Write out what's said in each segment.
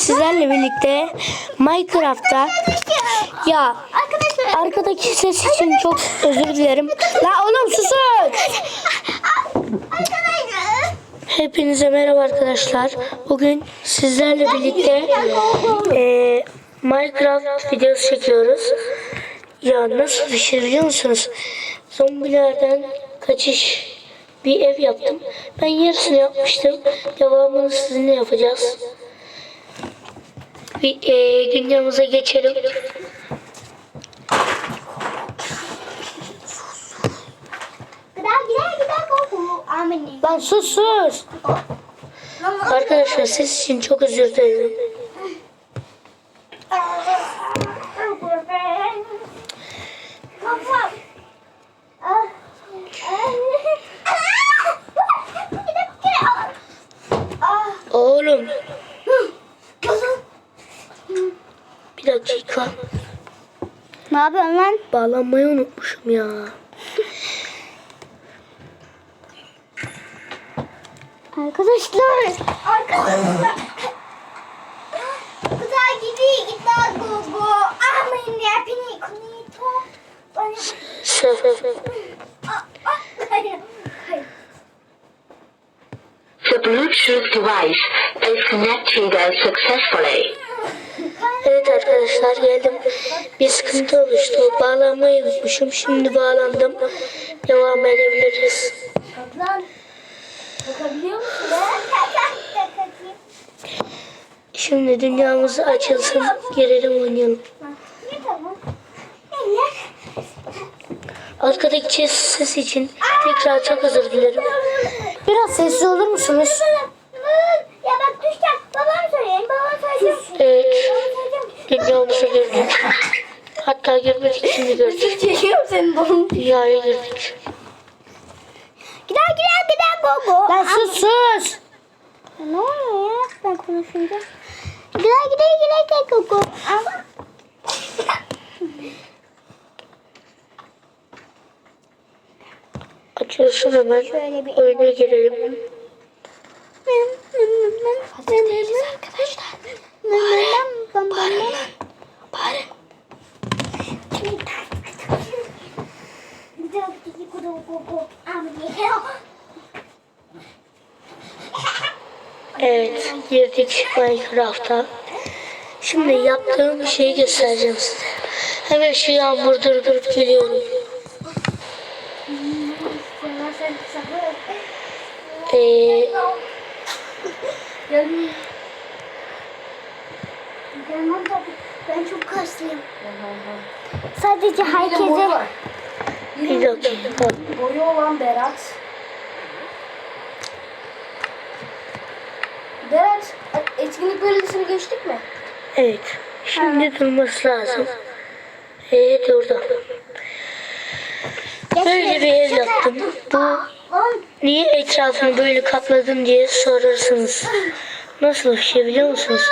sizlerle birlikte Minecraft'ta ya arkadaki ses için çok özür dilerim. La oğlum susun. Hepinize merhaba arkadaşlar. Bugün sizlerle birlikte eee, Minecraft videosu çekiyoruz. Ya nasıl bir şey biliyor musunuz? Zombilerden kaçış bir ev yaptım. Ben yarısını yapmıştım. Devamını sizinle yapacağız. Bir eee, dünyamıza geçelim. Lan sus sus. Arkadaşlar ses için çok özür dilerim. Kafam. Ah. Ah. Oğlum Kızım. bir dakika. Ne yapıyorsun lan? Bağlanmayı unutmuşum ya. Arkadaşlar. Arkadaşlar. Güzel gibi gider gogo. Amin ya beni konito. Bana. The Bluetooth device is connected successfully. Evet arkadaşlar geldim. Bir sıkıntı oluştu. Bağlanmayı unutmuşum. Şimdi bağlandım. Devam edebiliriz. Şimdi dünyamız açılsın. Girelim oynayalım. Arkadaki ses için tekrar çok özür dilerim. Biraz sessiz olur musunuz? Ya bak düşeceğim. Babam söyleyeyim. Babam söyleyeceğim. Evet. Babam söyleyeceğim. Dünyamıza girdik. Hatta girmedik şimdi gördük. Çekiyorum senin babam. Dünyaya girdik. Gider gider gider gogo. Lan sus sus. Ne oluyor ya ben konuşunca? Gider gider gider gider gogo. Ama. Açılsın hemen. Şöyle bir- Oyuna girelim. arkadaşlar. Bağırın. Bağırın. Bari. Evet girdik Minecraft'a. Şimdi yaptığım şeyi göstereceğim size. Hemen şu yağmur durdurup geliyorum. Ee, Ben çok kaslıyım. Sadece herkese bir dakika. Boyu olan Berat. Berat, etkinlik bölgesini geçtik mi? Evet. Şimdi durması lazım. Ee durdu. Böyle bir ev yaptım. Bu niye etrafını böyle kapladın diye sorarsınız. Nasıl bir şey biliyor musunuz?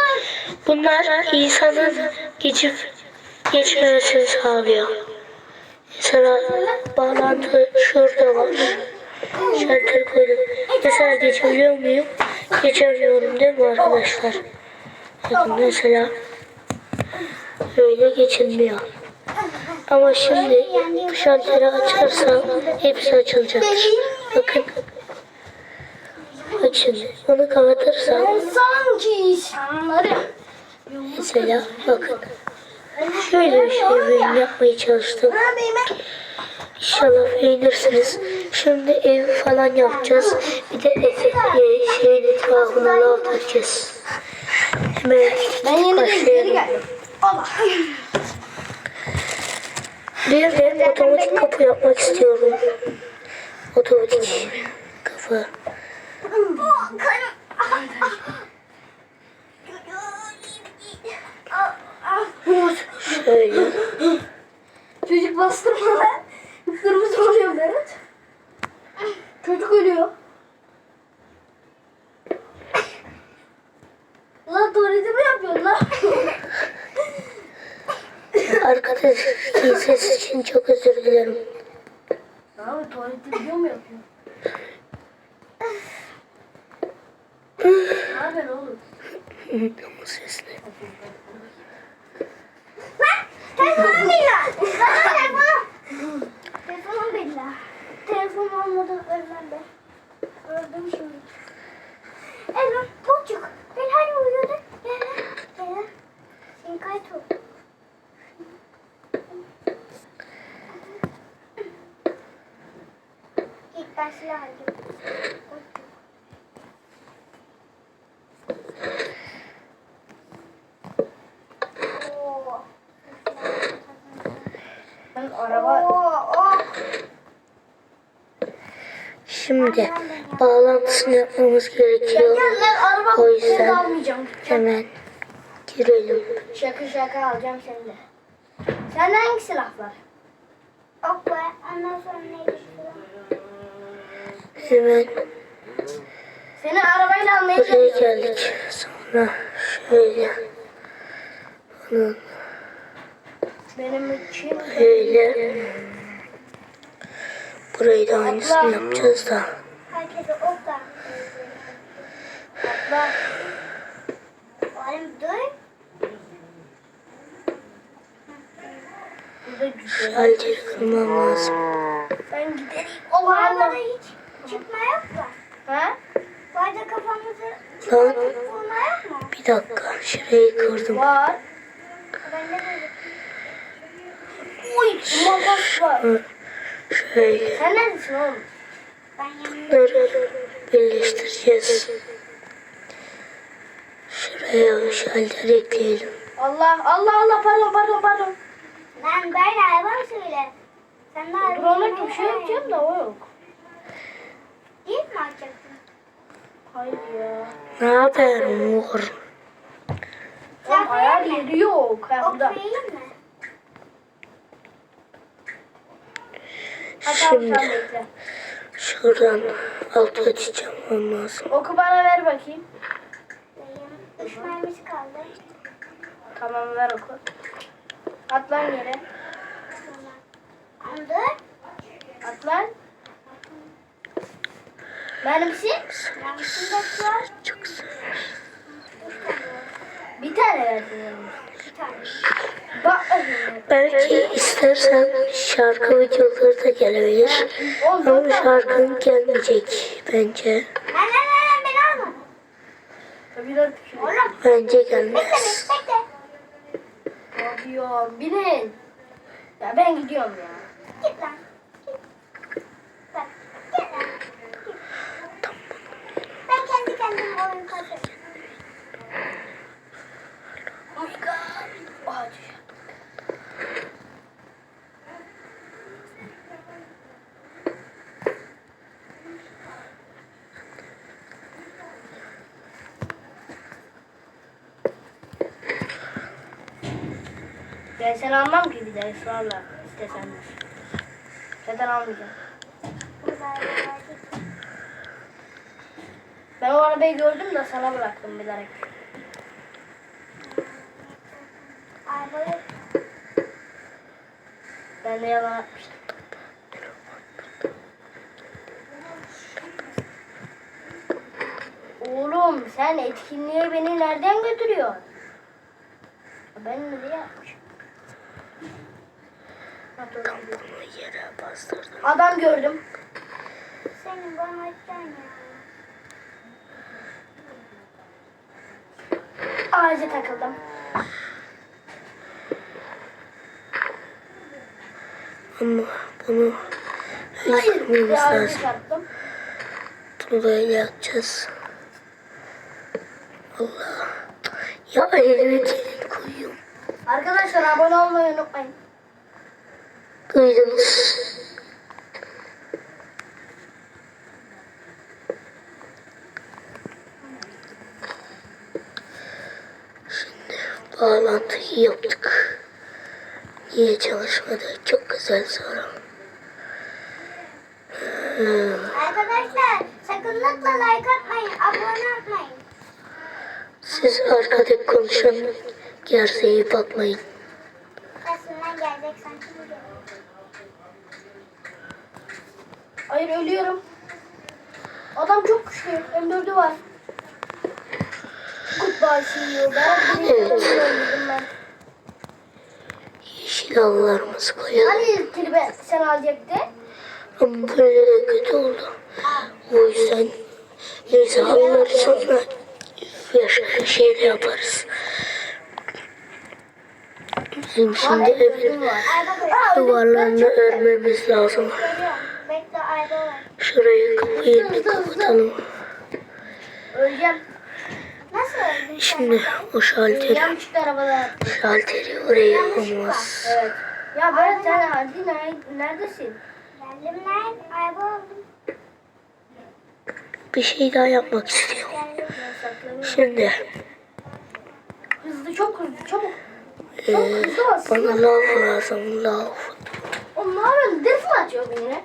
Bunlar insanın geçip geçmemesini sağlıyor. Mesela bağlantı şurada var. Şalter koydum. Mesela geçebiliyor muyum? Geçemiyorum değil mi arkadaşlar? Bakın mesela böyle geçilmiyor. Ama şimdi bu şalteri açarsam hepsi açılacaktır. Bakın. Bak şimdi bunu kapatırsam sanki insanları mesela bakın. Şöyle bir şey benim yapmaya çalıştım. İnşallah beğenirsiniz. Şimdi ev falan yapacağız. Bir de ete, e, şeyin etrafına lav takacağız. Hemen Ben yeni geri. Bir de otomatik kapı yapmak istiyorum. Otomatik kapı. Şöyle. Çocuk bastırma lan. Kırmızı oluyor Berat. Çocuk ölüyor. Lan tuvaleti mi yapıyorsun lan? Arkadaşlar ses için çok özür dilerim. Tuvaleti biliyor mu yapıyor? Ne haber oğlum? Ama sesli. Telefonum billah. Telefonum. Telefonum billah. Telefon olmadan ölmem ben. Öldüm şimdi. Elvan, Tolcuk. Ben hani uyuyordum. Gel lan. Gel lan. Sen kayıt ol. Ben araba... Oo, oo. Şimdi bağlantısını yapmamız gerekiyor. Gel lan araba O yüzden hemen girelim. Şaka şaka alacağım seni de. Sende hangi silah var? Ok be. Ondan sonra şu? Hemen Seni arabayla almaya buraya geldik. Sonra şöyle. Bunun Benim için böyle. Burayı da aynısını yapacağız da. Herkese ok da. atla. Oğlum dur. Şalteri kırmam lazım. Ben giderim. Allah. hiç çıkma yok mu? Ha? Bu arada kafamızı Lan vurma yok mu? bir dakika şurayı kırdım. Var. Ben de böyle. Uy makas var. Şöyle Sen neredesin oğlum? Bunları birleştireceğiz. Şuraya şalter ekleyelim. Allah Allah Allah pardon pardon pardon. Ben böyle arabam söyle. Sen de araba Drone'a bir şey yapacağım da o yok. Değil mi açacaktın? Hayır ya. Ne haber? Oğlum ayar yeri yok. Ha, burada. Şimdi bekle. şuradan alt açacağım lazım. Oku bana ver bakayım. Üç mermisi kaldı. Tamam ver oku. At lan yere. Tamam. Dur. At Benimsin. De var. Çok. Bir tane tane. Bak. Belki istersen şarkı videoları da gelebilir. Ama şarkın gelmeyecek bence. Bence gelmez. bekle bekle. Yapıyor. Binin. Ya ben gidiyorum ya. Git lan. Git. Git lan. Git. Ben kendi kendime oyun kazanıyorum. Oh my god. Ben seni almam ki bir de ısrarla istesen de. Zaten almayacağım. Ben o arabayı gördüm de sana bıraktım bilerek. Arabayı Ben de yalan atmıştım. Oğlum sen etkinliğe beni nereden götürüyorsun? Ben nereye yapmışım? Bunu yere bastırdım. Adam gördüm. senin bana ya. Ağaca takıldım. Ama bunu Hayır. Bir ağaca çarptım. Bunu da öyle yapacağız. Allah. Ya gelin koyuyorum. Arkadaşlar abone olmayı unutmayın. Duydunuz. Bağlantıyı yaptık. Niye çalışmadı? Çok güzel soru. Arkadaşlar sakınlıkla like atmayın, abone olmayın. Siz arkada konuşan gerçeği bakmayın. Aslında gelecek sanki. Hayır ölüyorum. Adam çok güçlü. M4'ü var. CEO. Ben bir Evet. ben. Yeşil halılarımızı koyalım. Hani klibe sen alacaktın? Ama böyle de kötü oldu. O yüzden neyse halıları sonra yaşar şeyle yaparız. Bizim şimdi evin duvarlarını örmemiz lazım. Şurayı kapıyı kapatalım. Öleceğim. Şimdi o şalteri, şalteri oraya yapamaz. Evet. Ya Berat sen hadi ner- neredesin? Geldim lan. Ayda oldum. Bir şey daha yapmak istiyorum. Şimdi Hızlı çok hızlı çabuk. e, Hızlı bas. bana lav lazım lav. Yapıyorsun? Def mi atıyor beni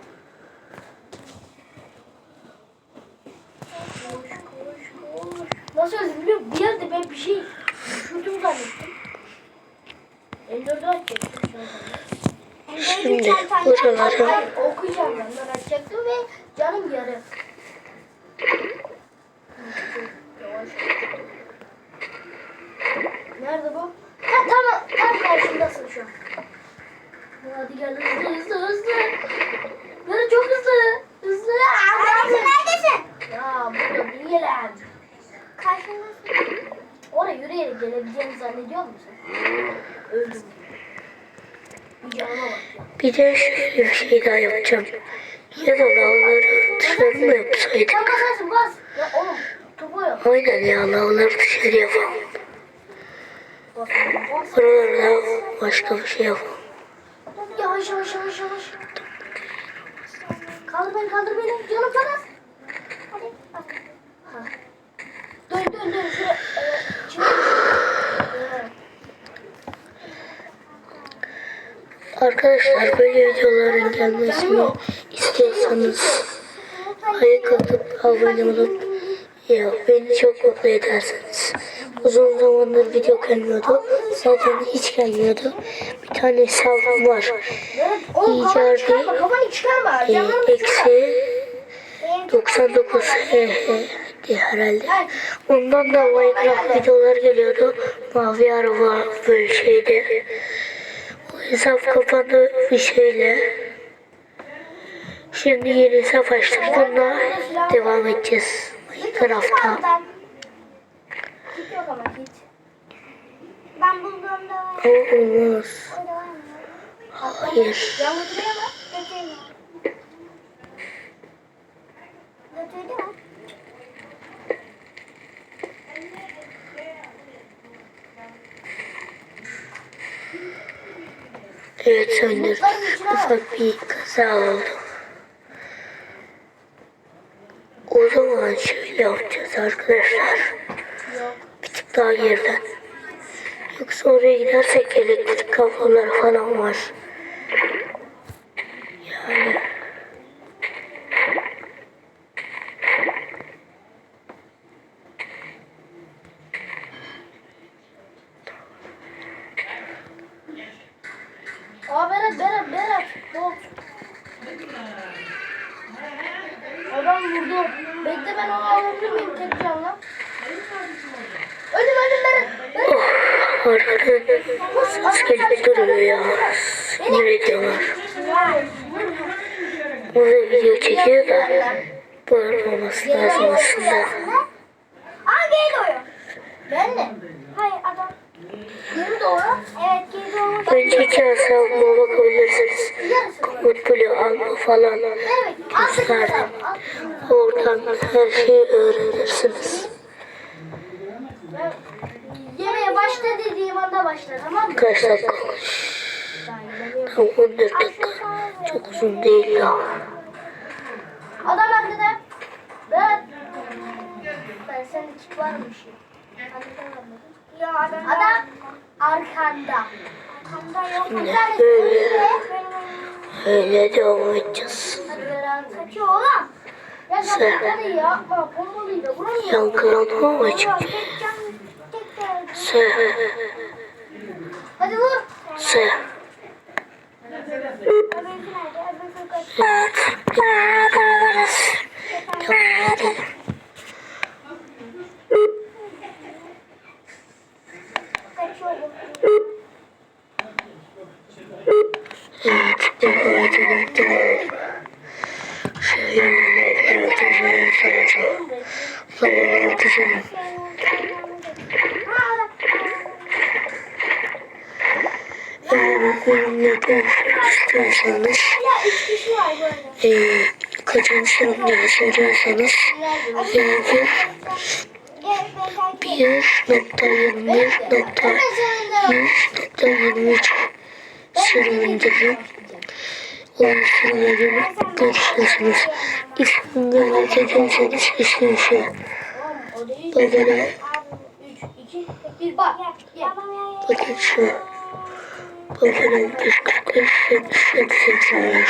Nasıl öldü biliyor musun? Bir yerde ben bir şey düşürdüm zannettim. M4'ü açacaktım şu an. Şimdi buraları Hayır okuyacağım ben. Ben açacaktım ve canım yarı. Nerede bu? Ha tamam. Tam karşımdasın şu an. Hadi gel hızlı hızlı hızlı. Yarı çok hızlı. Hızlı. Neredesin? Neredesin? Ya burada değil lan. Karşındasın. Oraya yürüyerek gelebileceğini zannediyor musun? Öldüm. Bir de şöyle bir şey daha yapacağım. Ya da lavları dışarı mı yapsaydık? Sen basarsın bas. Ya oğlum topu yok. Aynen ya lavları dışarı yapalım. Bas bas. Buralarda başka bir şey yapalım. Yavaş yavaş yavaş yavaş. Kaldır beni kaldır beni. Canım çok az. Hadi bak. Ha. Dön dön dön. Şuraya. Evet. Şimdi. Evet. Arkadaşlar böyle videoların gelmesini istiyorsanız like atıp abone olup ya beni çok mutlu edersiniz. Uzun zamandır video gelmiyordu. Zaten hiç gelmiyordu. Bir tane hesabım var. İcardi e, eksi 99 he diye herhalde. Ondan da Minecraft videolar geliyordu. Mavi araba böyle şeydi. O hesap kapandı bir şeyle. Şimdi yeni hesap açtık. Bununla devam edeceğiz. Ama git. ben bulduğumda. Ama olmaz. Hayır. Götürdü mü? Evet söndürdük. Ufak bir kaza oldu. O zaman şöyle yapacağız arkadaşlar. Bir tık daha geriden. Yoksa oraya gidersek elektrik kabloları falan var. Aa Berat Berat Berat. Bot. Adam vurdu. Bekle ben onu alabilir miyim tek canla? Öldüm öldüm Berat. Berat. gelip duruyor ya. Sinir ediyorlar. Burada video çekiyor da bağırmaması lazım aslında. Aa geri doğuyor. Ben de. Hayır adam. Geri doğru. Evet geri hesabıma bakabilirsiniz. Komut Blue alma falan gösterdim. Oradan her şeyi öğrenirsiniz. Yemeğe başla dediğim anda başla tamam mı? Kaç dakika? Tam 14 dakika. Çok uzun değil ya. Adam arkada. Berat. Ben sende kit varmış. Ya adam. Adam arkanda. Arkamda yok. Böyle öyle devam edeceğiz. Hadi Berat. Kaçıyor oğlum. Ya Sen- sen yapma. Bombalıyı da vuramıyorum. Yankılanma mı Yok çıktı? tek can. Tek de öldü. Se, Hadi vur. se. Öbürkü nerede? Öbürkü kaçıyor. Evet. Beraberiz. Devam edelim. Evet, devam edelim. Devam. Şöyle operatörü saracağım. Zaman atacağım. Eğer benimle konuşmak istiyorsanız eee kaçıncı sınıf diye soruyorsanız 100 nokta 20 nokta 100 nokta 23 sürümündedir. Oluşturmayı görürsünüz. Üstünde hareket ederseniz üstünüzü. Şey. Bakın. Bakın şu. Bakın 45 48 85.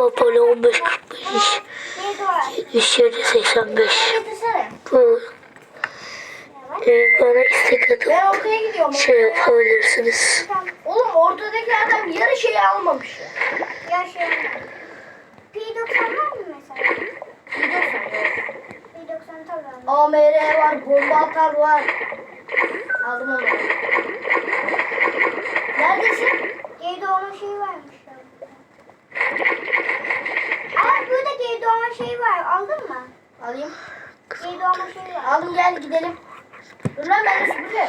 Babana 1545 neydi o? 77 85 Getirsene. Bu eee, bana istek atıp şey yapabilirsiniz. Oğlum ortadaki adam yarı şeyi almamış ya. Şey. P90 var mı mesela? P90 tabii var. AMR var, bomba atar var. Aldım onu. Neredesin? Geri doğma şeyi varmış. Aa burada geri doğma şeyi var. Aldın mı? Alayım. Geri doğma şeyi var. Aldım gel gidelim. Dur lan ben de süpürge.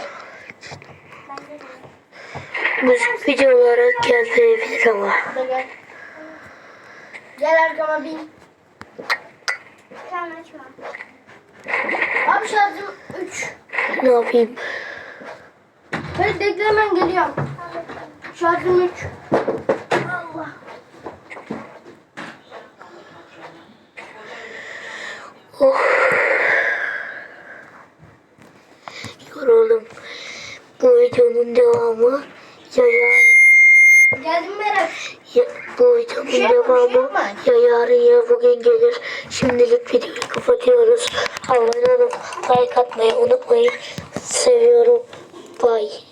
Bende de. Müzik video olarak gelmeyebilir ama. Gel. Gel arkama bin. Tamam açma. Abi şarjım 3. Ne yapayım? Hadi bekle hemen geliyorum. Şarjım 3. Oh. Yoruldum. Bu videonun devamı ya yarın Geldim ya, bu videonun şey şey devamı yapma. ya yarın ya bugün gelir. Şimdilik videoyu kapatıyoruz. Abone olup like atmayı unutmayın. Seviyorum. Bye.